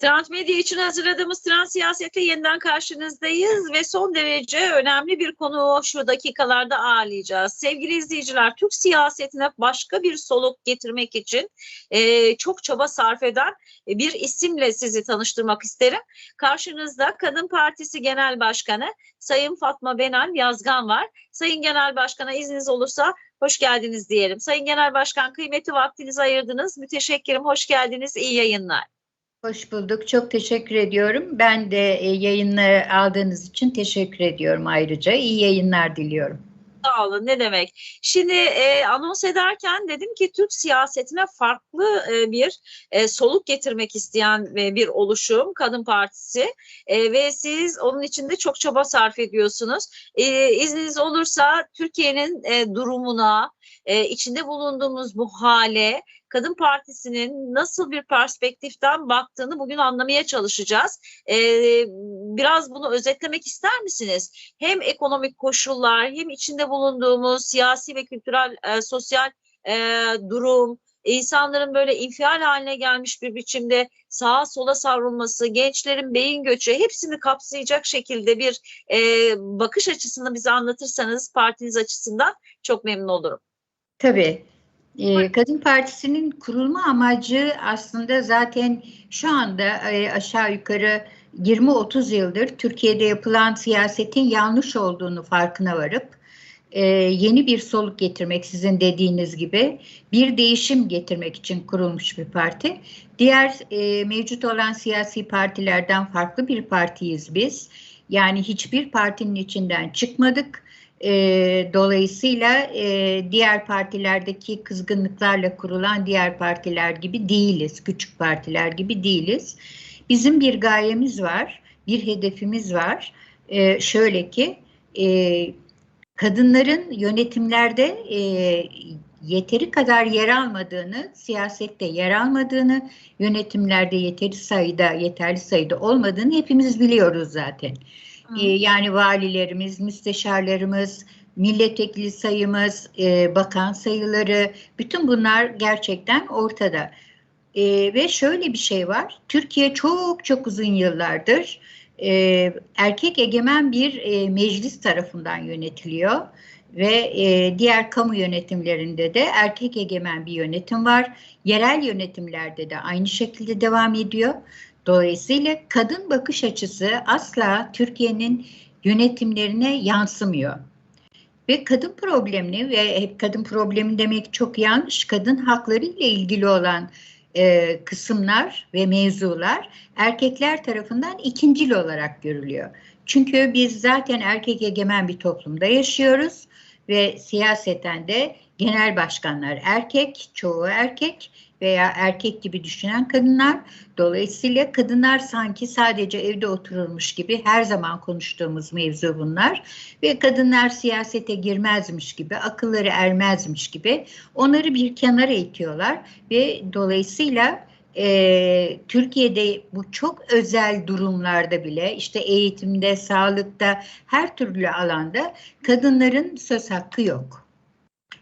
Trans Medya için hazırladığımız Trans Siyaset'te yeniden karşınızdayız ve son derece önemli bir konu şu dakikalarda ağırlayacağız. Sevgili izleyiciler, Türk siyasetine başka bir soluk getirmek için e, çok çaba sarf eden bir isimle sizi tanıştırmak isterim. Karşınızda Kadın Partisi Genel Başkanı Sayın Fatma Benal Yazgan var. Sayın Genel Başkan'a izniniz olursa hoş geldiniz diyelim. Sayın Genel Başkan kıymeti vaktinizi ayırdınız. Müteşekkirim, hoş geldiniz. İyi yayınlar. Hoş bulduk. Çok teşekkür ediyorum. Ben de e, yayını aldığınız için teşekkür ediyorum ayrıca. İyi yayınlar diliyorum. Sağ olun ne demek. Şimdi e, anons ederken dedim ki Türk siyasetine farklı e, bir e, soluk getirmek isteyen e, bir oluşum Kadın Partisi e, ve siz onun için de çok çaba sarf ediyorsunuz. E, izniniz olursa Türkiye'nin e, durumuna, e, içinde bulunduğumuz bu hale Kadın Partisi'nin nasıl bir perspektiften baktığını bugün anlamaya çalışacağız. Ee, biraz bunu özetlemek ister misiniz? Hem ekonomik koşullar hem içinde bulunduğumuz siyasi ve kültürel, e, sosyal e, durum, insanların böyle infial haline gelmiş bir biçimde sağa sola savrulması, gençlerin beyin göçü hepsini kapsayacak şekilde bir e, bakış açısını bize anlatırsanız partiniz açısından çok memnun olurum. Tabii. Ee, Kadın Partisi'nin kurulma amacı aslında zaten şu anda e, aşağı yukarı 20-30 yıldır Türkiye'de yapılan siyasetin yanlış olduğunu farkına varıp e, yeni bir soluk getirmek sizin dediğiniz gibi bir değişim getirmek için kurulmuş bir parti. Diğer e, mevcut olan siyasi partilerden farklı bir partiyiz biz. Yani hiçbir partinin içinden çıkmadık e, dolayısıyla e, diğer partilerdeki kızgınlıklarla kurulan diğer partiler gibi değiliz. Küçük partiler gibi değiliz. Bizim bir gayemiz var, bir hedefimiz var. E, şöyle ki e, kadınların yönetimlerde e, yeteri kadar yer almadığını, siyasette yer almadığını, yönetimlerde yeteri sayıda, yeterli sayıda olmadığını hepimiz biliyoruz zaten. Ee, yani valilerimiz, müsteşarlarımız, milletvekili sayımız, e, bakan sayıları, bütün bunlar gerçekten ortada. E, ve şöyle bir şey var, Türkiye çok çok uzun yıllardır e, erkek egemen bir e, meclis tarafından yönetiliyor ve e, diğer kamu yönetimlerinde de erkek egemen bir yönetim var. Yerel yönetimlerde de aynı şekilde devam ediyor. Dolayısıyla kadın bakış açısı asla Türkiye'nin yönetimlerine yansımıyor. Ve kadın problemini ve hep kadın problemi demek çok yanlış, kadın hakları ile ilgili olan e, kısımlar ve mevzular erkekler tarafından ikincil olarak görülüyor. Çünkü biz zaten erkek egemen bir toplumda yaşıyoruz ve siyaseten de genel başkanlar erkek, çoğu erkek veya erkek gibi düşünen kadınlar. Dolayısıyla kadınlar sanki sadece evde otururmuş gibi her zaman konuştuğumuz mevzu bunlar. Ve kadınlar siyasete girmezmiş gibi, akılları ermezmiş gibi onları bir kenara itiyorlar. Ve dolayısıyla e, Türkiye'de bu çok özel durumlarda bile işte eğitimde, sağlıkta, her türlü alanda kadınların söz hakkı yok.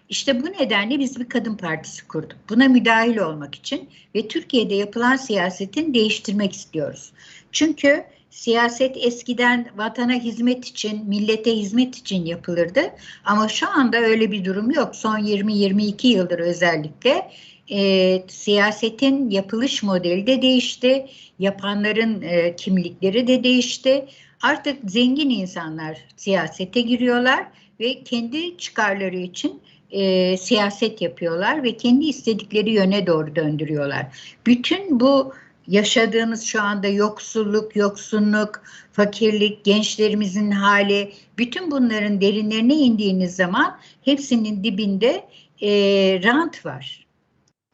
İşte bu nedenle biz bir kadın partisi kurduk. Buna müdahil olmak için ve Türkiye'de yapılan siyasetin değiştirmek istiyoruz. Çünkü siyaset eskiden vatana hizmet için, millete hizmet için yapılırdı. Ama şu anda öyle bir durum yok. Son 20-22 yıldır özellikle e, siyasetin yapılış modeli de değişti. Yapanların e, kimlikleri de değişti. Artık zengin insanlar siyasete giriyorlar ve kendi çıkarları için e, siyaset yapıyorlar ve kendi istedikleri yöne doğru döndürüyorlar. Bütün bu yaşadığımız şu anda yoksulluk, yoksunluk, fakirlik, gençlerimizin hali, bütün bunların derinlerine indiğiniz zaman hepsinin dibinde e, rant var.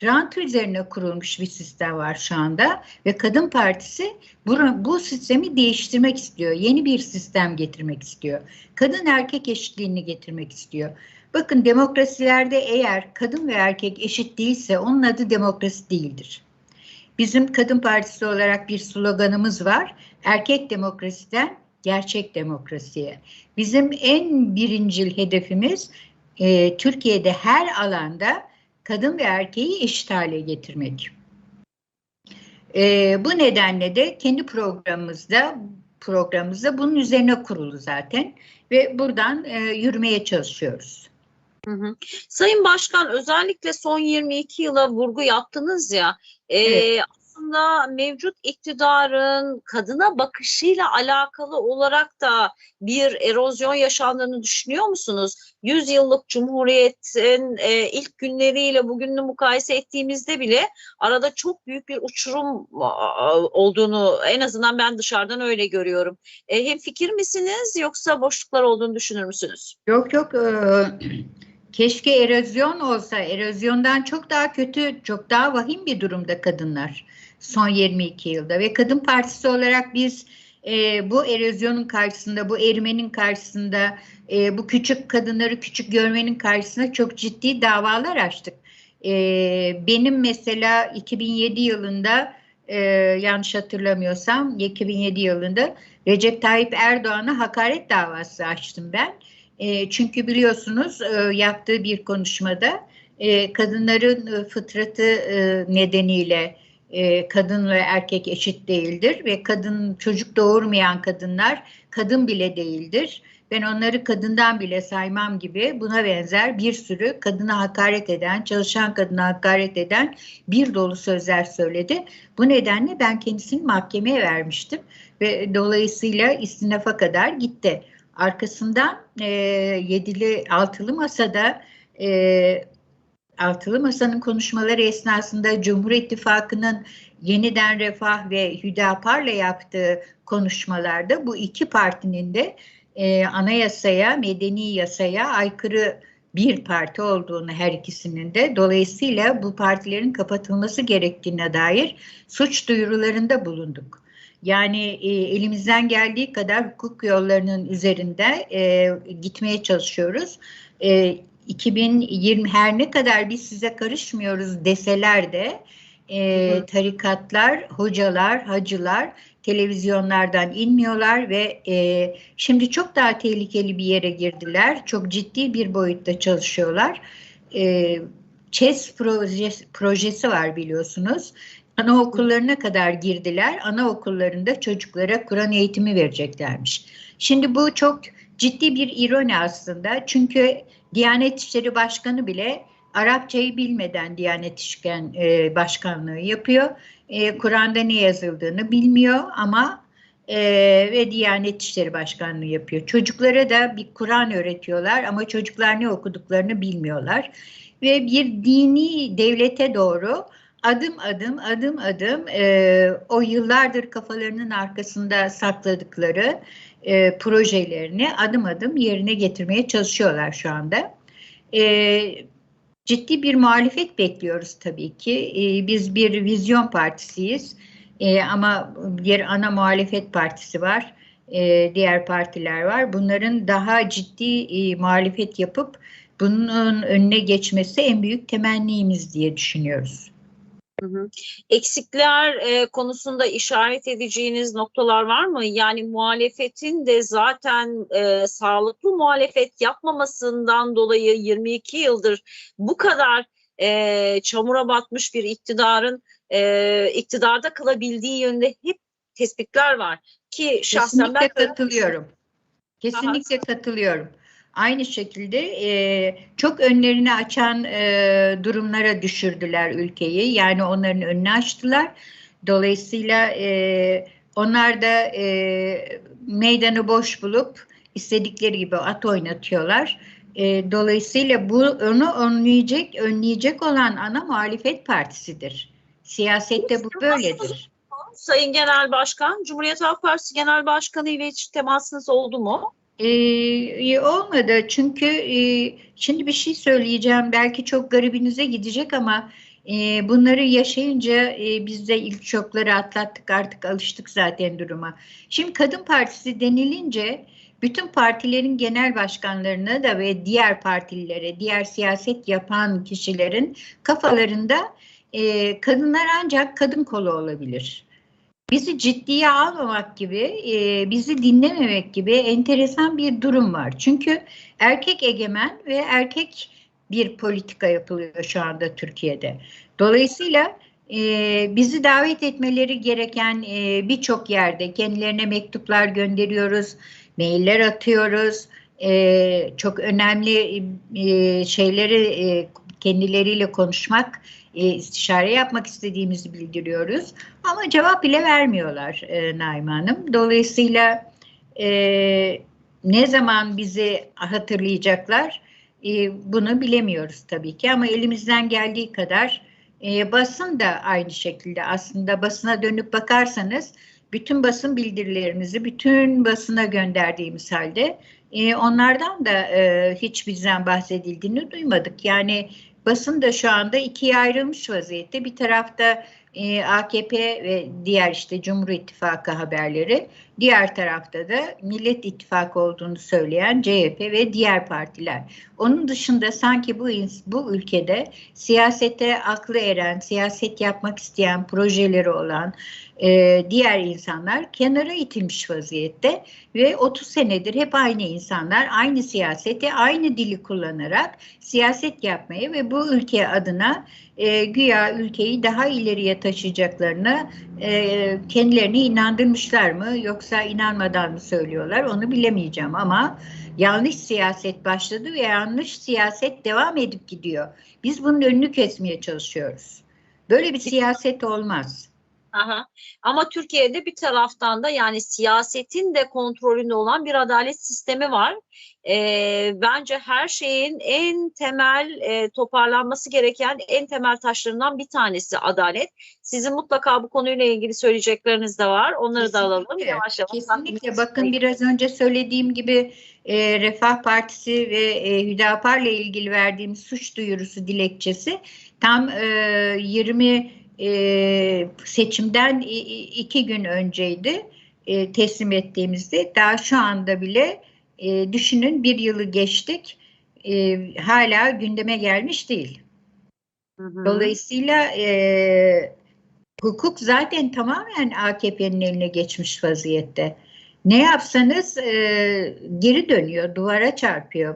Rant üzerine kurulmuş bir sistem var şu anda ve Kadın Partisi bu, bu sistemi değiştirmek istiyor. Yeni bir sistem getirmek istiyor. Kadın erkek eşitliğini getirmek istiyor. Bakın demokrasilerde eğer kadın ve erkek eşit değilse onun adı demokrasi değildir. Bizim Kadın Partisi olarak bir sloganımız var. Erkek demokrasiden gerçek demokrasiye. Bizim en birincil hedefimiz e, Türkiye'de her alanda kadın ve erkeği eşit hale getirmek. E, bu nedenle de kendi programımızda programımızda bunun üzerine kurulu zaten ve buradan e, yürümeye çalışıyoruz. Hı hı. Sayın Başkan özellikle son 22 yıla vurgu yaptınız ya e, Evet. aslında mevcut iktidarın kadına bakışıyla alakalı olarak da bir erozyon yaşandığını düşünüyor musunuz? 100 yıllık Cumhuriyet'in e, ilk günleriyle bugününü mukayese ettiğimizde bile arada çok büyük bir uçurum olduğunu en azından ben dışarıdan öyle görüyorum. E, hem fikir misiniz yoksa boşluklar olduğunu düşünür müsünüz? Yok yok e, keşke erozyon olsa erozyondan çok daha kötü çok daha vahim bir durumda kadınlar son 22 yılda ve Kadın Partisi olarak biz e, bu erozyonun karşısında bu erimenin karşısında e, bu küçük kadınları küçük görmenin karşısında çok ciddi davalar açtık. E, benim mesela 2007 yılında e, yanlış hatırlamıyorsam 2007 yılında Recep Tayyip Erdoğan'a hakaret davası açtım ben. E, çünkü biliyorsunuz e, yaptığı bir konuşmada e, kadınların e, fıtratı e, nedeniyle e, kadın ve erkek eşit değildir ve kadın çocuk doğurmayan kadınlar kadın bile değildir. Ben onları kadından bile saymam gibi buna benzer bir sürü kadına hakaret eden, çalışan kadına hakaret eden bir dolu sözler söyledi. Bu nedenle ben kendisini mahkemeye vermiştim ve dolayısıyla istinafa kadar gitti. Arkasından e, yedili altılı masada e, altılı masanın konuşmaları esnasında Cumhur İttifakı'nın yeniden Refah ve Hüdapar'la yaptığı konuşmalarda bu iki partinin de e, anayasaya, medeni yasaya aykırı bir parti olduğunu her ikisinin de dolayısıyla bu partilerin kapatılması gerektiğine dair suç duyurularında bulunduk. Yani e, elimizden geldiği kadar hukuk yollarının üzerinde e, gitmeye çalışıyoruz. E, 2020 her ne kadar biz size karışmıyoruz deseler de e, tarikatlar, hocalar, hacılar televizyonlardan inmiyorlar ve e, şimdi çok daha tehlikeli bir yere girdiler. Çok ciddi bir boyutta çalışıyorlar. E, ÇES projesi, projesi var biliyorsunuz. Anaokullarına kadar girdiler. Anaokullarında çocuklara Kur'an eğitimi vereceklermiş. Şimdi bu çok ciddi bir ironi aslında. Çünkü Diyanet İşleri Başkanı bile Arapçayı bilmeden Diyanet İşleri e, Başkanlığı yapıyor. E, Kur'an'da ne yazıldığını bilmiyor ama e, ve Diyanet İşleri Başkanlığı yapıyor. Çocuklara da bir Kur'an öğretiyorlar ama çocuklar ne okuduklarını bilmiyorlar. Ve bir dini devlete doğru adım adım adım adım e, o yıllardır kafalarının arkasında sakladıkları e, projelerini adım adım yerine getirmeye çalışıyorlar şu anda. E, ciddi bir muhalefet bekliyoruz tabii ki. E, biz bir vizyon partisiyiz e, ama bir ana muhalefet partisi var. E, diğer partiler var. Bunların daha ciddi e, muhalefet yapıp bunun önüne geçmesi en büyük temennimiz diye düşünüyoruz. Hı hı. Eksikler e, konusunda işaret edeceğiniz noktalar var mı? Yani muhalefetin de zaten e, sağlıklı muhalefet yapmamasından dolayı 22 yıldır bu kadar e, çamura batmış bir iktidarın e, iktidarda kalabildiği yönde hep tespitler var ki şahsen ben Kesinlikle katılıyorum. Kesinlikle katılıyorum. Aynı şekilde e, çok önlerini açan e, durumlara düşürdüler ülkeyi. Yani onların önünü açtılar. Dolayısıyla e, onlar da e, meydanı boş bulup istedikleri gibi at oynatıyorlar. E, dolayısıyla bu onu önleyecek, önleyecek olan ana muhalefet partisidir. Siyasette bu böyledir. Sayın Genel Başkan, Cumhuriyet Halk Partisi Genel Başkanı ile hiç temasınız oldu mu? Ee, olmadı. Çünkü e, şimdi bir şey söyleyeceğim. Belki çok garibinize gidecek ama e, bunları yaşayınca e, biz de ilk şokları atlattık artık alıştık zaten duruma. Şimdi Kadın Partisi denilince bütün partilerin genel başkanlarına da ve diğer partililere, diğer siyaset yapan kişilerin kafalarında e, kadınlar ancak kadın kolu olabilir bizi ciddiye almamak gibi, e, bizi dinlememek gibi enteresan bir durum var. Çünkü erkek egemen ve erkek bir politika yapılıyor şu anda Türkiye'de. Dolayısıyla e, bizi davet etmeleri gereken e, birçok yerde kendilerine mektuplar gönderiyoruz, mailler atıyoruz. E, çok önemli e, şeyleri e, kendileriyle konuşmak, e, istişare yapmak istediğimizi bildiriyoruz. Ama cevap bile vermiyorlar e, Naime Hanım. Dolayısıyla e, ne zaman bizi hatırlayacaklar e, bunu bilemiyoruz tabii ki ama elimizden geldiği kadar e, basın da aynı şekilde aslında basına dönüp bakarsanız bütün basın bildirilerimizi bütün basına gönderdiğimiz halde e, onlardan da e, hiç bizden bahsedildiğini duymadık. Yani basın da şu anda ikiye ayrılmış vaziyette. Bir tarafta e, AKP ve diğer işte Cumhur İttifakı haberleri, diğer tarafta da Millet İttifakı olduğunu söyleyen CHP ve diğer partiler. Onun dışında sanki bu bu ülkede siyasete aklı eren, siyaset yapmak isteyen projeleri olan e, diğer insanlar kenara itilmiş vaziyette ve 30 senedir hep aynı insanlar aynı siyaseti, aynı dili kullanarak siyaset yapmaya ve bu ülke adına e, güya ülkeyi daha ileriye taşıyacaklarını e, kendilerini inandırmışlar mı yoksa inanmadan mı söylüyorlar onu bilemeyeceğim ama yanlış siyaset başladı ve yanlış siyaset devam edip gidiyor. Biz bunun önünü kesmeye çalışıyoruz. Böyle bir siyaset olmaz. Aha. Ama Türkiye'de bir taraftan da yani siyasetin de kontrolünde olan bir adalet sistemi var. E, bence her şeyin en temel e, toparlanması gereken en temel taşlarından bir tanesi adalet. Sizin mutlaka bu konuyla ilgili söyleyecekleriniz de var. Onları Kesinlikle, da alalım yavaş yavaş. Kesinlikle. Bakın biraz önce söylediğim gibi e, Refah Partisi ve e, Hüdapar'la ilgili verdiğim suç duyurusu dilekçesi tam e, 20 e, seçimden iki gün önceydi e, teslim ettiğimizde. Daha şu anda bile e, düşünün bir yılı geçtik e, hala gündeme gelmiş değil. Hı hı. Dolayısıyla e, hukuk zaten tamamen AKP'nin eline geçmiş vaziyette. Ne yapsanız e, geri dönüyor, duvara çarpıyor.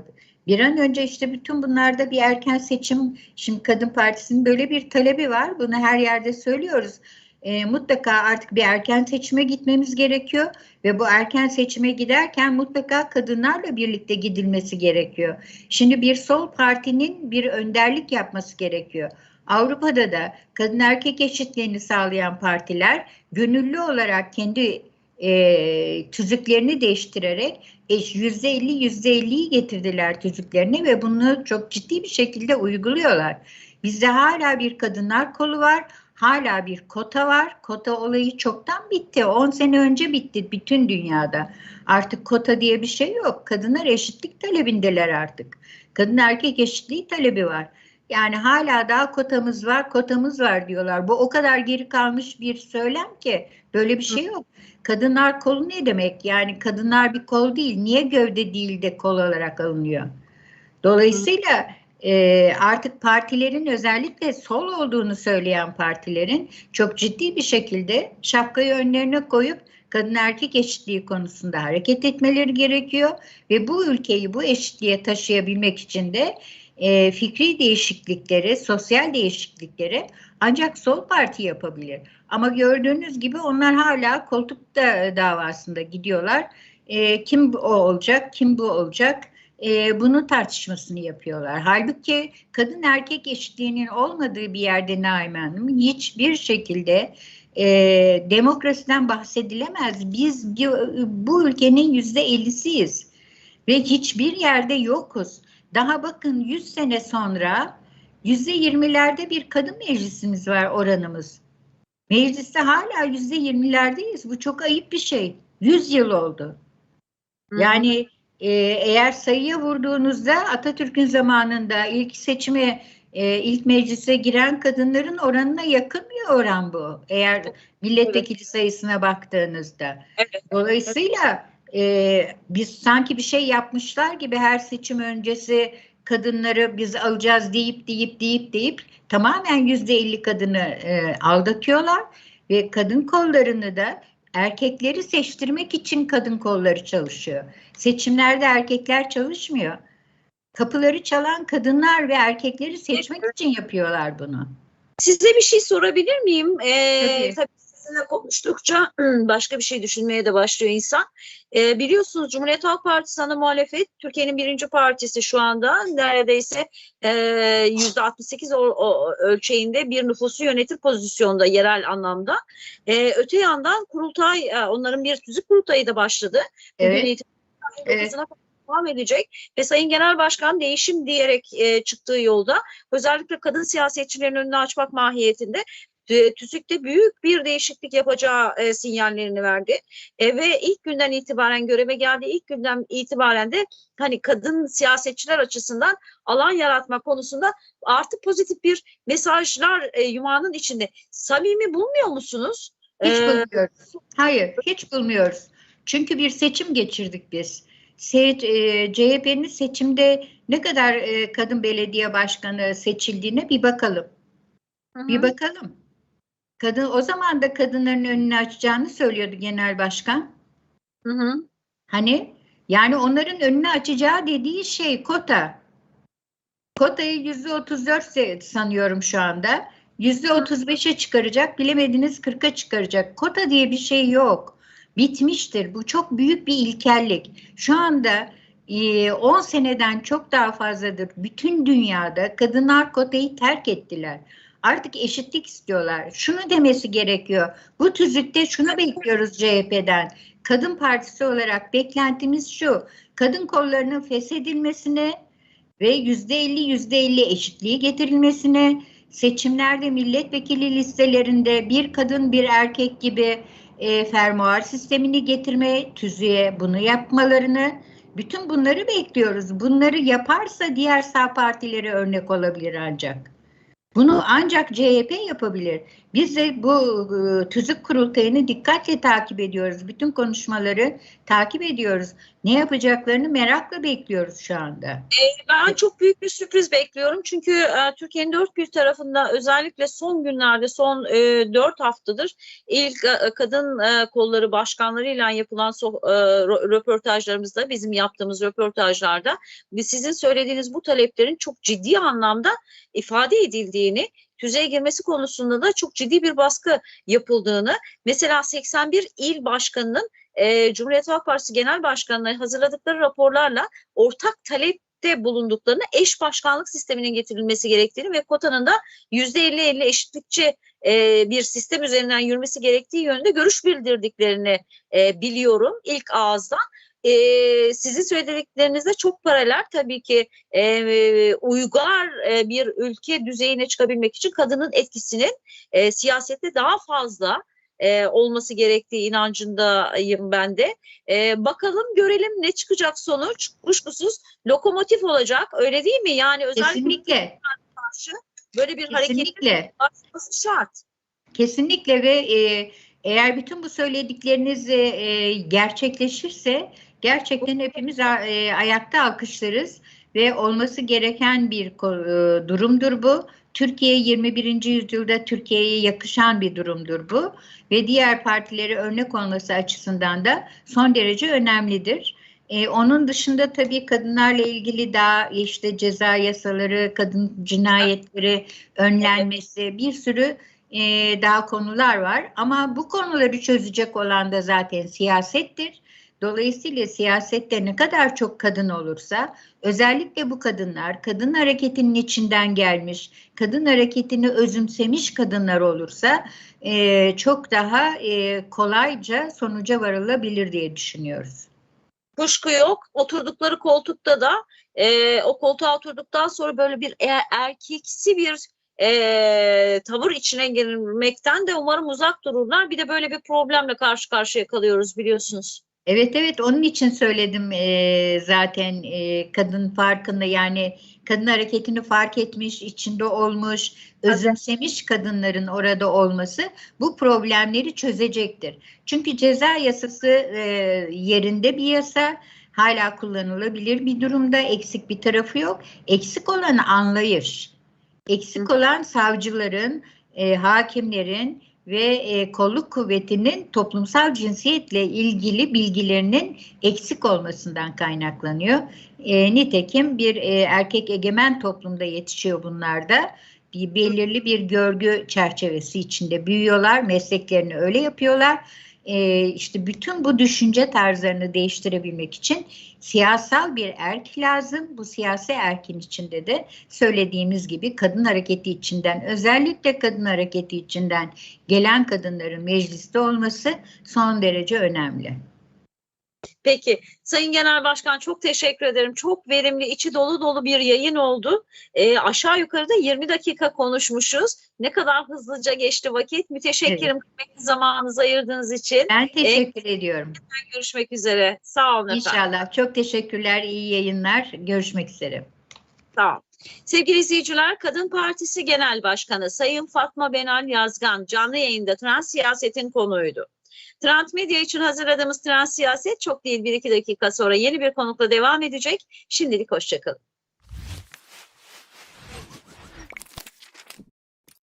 Bir an önce işte bütün bunlarda bir erken seçim, şimdi Kadın Partisi'nin böyle bir talebi var. Bunu her yerde söylüyoruz. E, mutlaka artık bir erken seçime gitmemiz gerekiyor ve bu erken seçime giderken mutlaka kadınlarla birlikte gidilmesi gerekiyor. Şimdi bir sol partinin bir önderlik yapması gerekiyor. Avrupa'da da kadın erkek eşitliğini sağlayan partiler gönüllü olarak kendi e, tüzüklerini değiştirerek yüzde elli yüzde elliyi getirdiler tüzüklerine ve bunu çok ciddi bir şekilde uyguluyorlar. Bizde hala bir kadınlar kolu var, hala bir kota var. Kota olayı çoktan bitti. 10 sene önce bitti bütün dünyada. Artık kota diye bir şey yok. Kadınlar eşitlik talebindeler artık. Kadın erkek eşitliği talebi var. Yani hala daha kotamız var, kotamız var diyorlar. Bu o kadar geri kalmış bir söylem ki böyle bir şey yok. Kadınlar kolu ne demek? Yani kadınlar bir kol değil. Niye gövde değil de kol olarak alınıyor? Dolayısıyla e, artık partilerin özellikle sol olduğunu söyleyen partilerin çok ciddi bir şekilde şapkayı önlerine koyup kadın erkek eşitliği konusunda hareket etmeleri gerekiyor ve bu ülkeyi bu eşitliğe taşıyabilmek için de e, fikri değişiklikleri, sosyal değişiklikleri ancak sol parti yapabilir. Ama gördüğünüz gibi onlar hala koltuk da, davasında gidiyorlar. E, kim o olacak, kim bu olacak? E, bunun tartışmasını yapıyorlar. Halbuki kadın erkek eşitliğinin olmadığı bir yerde Naime Hanım hiçbir şekilde e, demokrasiden bahsedilemez. Biz bu ülkenin yüzde ellisiyiz ve hiçbir yerde yokuz. Daha bakın 100 sene sonra yüzde yirmilerde bir kadın meclisimiz var oranımız. Mecliste hala yüzde yirmilerdeyiz. Bu çok ayıp bir şey. 100 yıl oldu. Yani e, eğer sayıya vurduğunuzda Atatürk'ün zamanında ilk seçime e, ilk meclise giren kadınların oranına yakın bir oran bu. Eğer milletvekili evet. sayısına baktığınızda. Evet. Dolayısıyla e, biz sanki bir şey yapmışlar gibi her seçim öncesi kadınları biz alacağız deyip deyip deyip deyip tamamen yüzde elli kadını e, aldatıyorlar ve kadın kollarını da erkekleri seçtirmek için kadın kolları çalışıyor. Seçimlerde erkekler çalışmıyor. Kapıları çalan kadınlar ve erkekleri seçmek için yapıyorlar bunu. Size bir şey sorabilir miyim? Ee, Tabii. tabii sizinle konuştukça başka bir şey düşünmeye de başlıyor insan. Ee, biliyorsunuz Cumhuriyet Halk Partisi ana muhalefet Türkiye'nin birinci partisi şu anda neredeyse e, yüzde 68 o- o- ölçeğinde bir nüfusu yönetir pozisyonda yerel anlamda. Ee, öte yandan kurultay e, onların bir tüzük kurultayı da başladı. Bugün Evet. kadar devam edecek ve Sayın Genel Başkan değişim diyerek e, çıktığı yolda özellikle kadın siyasetçilerin önünü açmak mahiyetinde e, TÜSİK'te büyük bir değişiklik yapacağı e, sinyallerini verdi. E, ve ilk günden itibaren göreve geldi. ilk günden itibaren de hani kadın siyasetçiler açısından alan yaratma konusunda artık pozitif bir mesajlar e, yumağının içinde. Samimi bulmuyor musunuz? Hiç Ee, bulmuyoruz. Hayır, hiç bulmuyoruz. Çünkü bir seçim geçirdik biz. Se- e, CHP'nin seçimde ne kadar e, kadın belediye başkanı seçildiğine bir bakalım. hı Bir bakalım. Kadın o zaman da kadınların önünü açacağını söylüyordu genel başkan. Hı hı. Hani yani onların önünü açacağı dediği şey kota. Kotayı yüzde otuz dört sanıyorum şu anda. Yüzde otuz beşe çıkaracak, bilemediniz 40'a çıkaracak. Kota diye bir şey yok. Bitmiştir. Bu çok büyük bir ilkellik. Şu anda e, 10 seneden çok daha fazladır. Bütün dünyada kadınlar kotayı terk ettiler. Artık eşitlik istiyorlar. Şunu demesi gerekiyor. Bu tüzükte şunu bekliyoruz CHP'den. Kadın partisi olarak beklentimiz şu. Kadın kollarının feshedilmesine ve yüzde elli yüzde elli eşitliği getirilmesine, seçimlerde milletvekili listelerinde bir kadın bir erkek gibi e, fermuar sistemini getirme, tüzüğe bunu yapmalarını, bütün bunları bekliyoruz. Bunları yaparsa diğer sağ partileri örnek olabilir ancak. Bunu ancak CHP yapabilir. Biz de bu e, tüzük kurultayını dikkatle takip ediyoruz. Bütün konuşmaları takip ediyoruz. Ne yapacaklarını merakla bekliyoruz şu anda. Ben çok büyük bir sürpriz bekliyorum. Çünkü e, Türkiye'nin dört bir tarafında özellikle son günlerde, son e, dört haftadır ilk e, kadın e, kolları başkanlarıyla yapılan röportajlarımızda, bizim yaptığımız röportajlarda sizin söylediğiniz bu taleplerin çok ciddi anlamda ifade edildiğini, tüzeye girmesi konusunda da çok ciddi bir baskı yapıldığını, mesela 81 il başkanının e, Cumhuriyet Halk Partisi Genel Başkanı'na hazırladıkları raporlarla ortak talepte bulunduklarını eş başkanlık sisteminin getirilmesi gerektiğini ve kotanın da %50-50 eşitlikçi e, bir sistem üzerinden yürümesi gerektiği yönünde görüş bildirdiklerini e, biliyorum ilk ağızdan. E, sizin söylediklerinizde çok paralel tabii ki e, uygar e, bir ülke düzeyine çıkabilmek için kadının etkisinin e, siyasette daha fazla e, olması gerektiği inancındayım ben de. E, bakalım görelim ne çıkacak sonuç. Kuşkusuz lokomotif olacak öyle değil mi? Yani özellikle karşı böyle bir hareketin başlaması şart. Kesinlikle ve e, eğer bütün bu söyledikleriniz e, e, gerçekleşirse gerçekten hepimiz e, ayakta alkışlarız ve olması gereken bir e, durumdur bu. Türkiye 21. yüzyılda Türkiye'ye yakışan bir durumdur bu ve diğer partilere örnek olması açısından da son derece önemlidir. E, onun dışında tabii kadınlarla ilgili daha işte ceza yasaları, kadın cinayetleri önlenmesi bir sürü e, daha konular var. Ama bu konuları çözecek olan da zaten siyasettir. Dolayısıyla siyasette ne kadar çok kadın olursa, özellikle bu kadınlar, kadın hareketinin içinden gelmiş, kadın hareketini özümsemiş kadınlar olursa e, çok daha e, kolayca sonuca varılabilir diye düşünüyoruz. Kuşku yok. Oturdukları koltukta da e, o koltuğa oturduktan sonra böyle bir e- erkeksi bir e, tavır içine girmekten de umarım uzak dururlar. Bir de böyle bir problemle karşı karşıya kalıyoruz biliyorsunuz. Evet evet onun için söyledim eee, zaten eee, kadın farkında yani kadın hareketini fark etmiş, içinde olmuş, özümsemiş kadınların orada olması bu problemleri çözecektir. Çünkü ceza yasası eee, yerinde bir yasa hala kullanılabilir bir durumda eksik bir tarafı yok. Eksik olan anlayış, eksik olan savcıların, eee, hakimlerin ve e, kolluk kuvvetinin toplumsal cinsiyetle ilgili bilgilerinin eksik olmasından kaynaklanıyor. E, nitekim bir e, erkek egemen toplumda yetişiyor bunlar da. bir belirli bir görgü çerçevesi içinde büyüyorlar, mesleklerini öyle yapıyorlar. Ee, işte bütün bu düşünce tarzlarını değiştirebilmek için siyasal bir erk lazım. Bu siyasi erkin içinde de söylediğimiz gibi kadın hareketi içinden özellikle kadın hareketi içinden gelen kadınların mecliste olması son derece önemli. Peki Sayın Genel Başkan çok teşekkür ederim. Çok verimli, içi dolu dolu bir yayın oldu. E, aşağı yukarıda 20 dakika konuşmuşuz. Ne kadar hızlıca geçti vakit. Müteşekkirim kıymetli zamanınızı ayırdığınız için. Ben teşekkür ediyorum. Görüşmek üzere. Sağ olun efendim. İnşallah. Çok teşekkürler. İyi yayınlar. Görüşmek üzere. Sağ olun. Sevgili izleyiciler, Kadın Partisi Genel Başkanı Sayın Fatma Benal Yazgan canlı yayında trans siyasetin konuydu. Trend Medya için hazırladığımız Trans Siyaset çok değil bir iki dakika sonra yeni bir konukla devam edecek. Şimdilik hoşçakalın.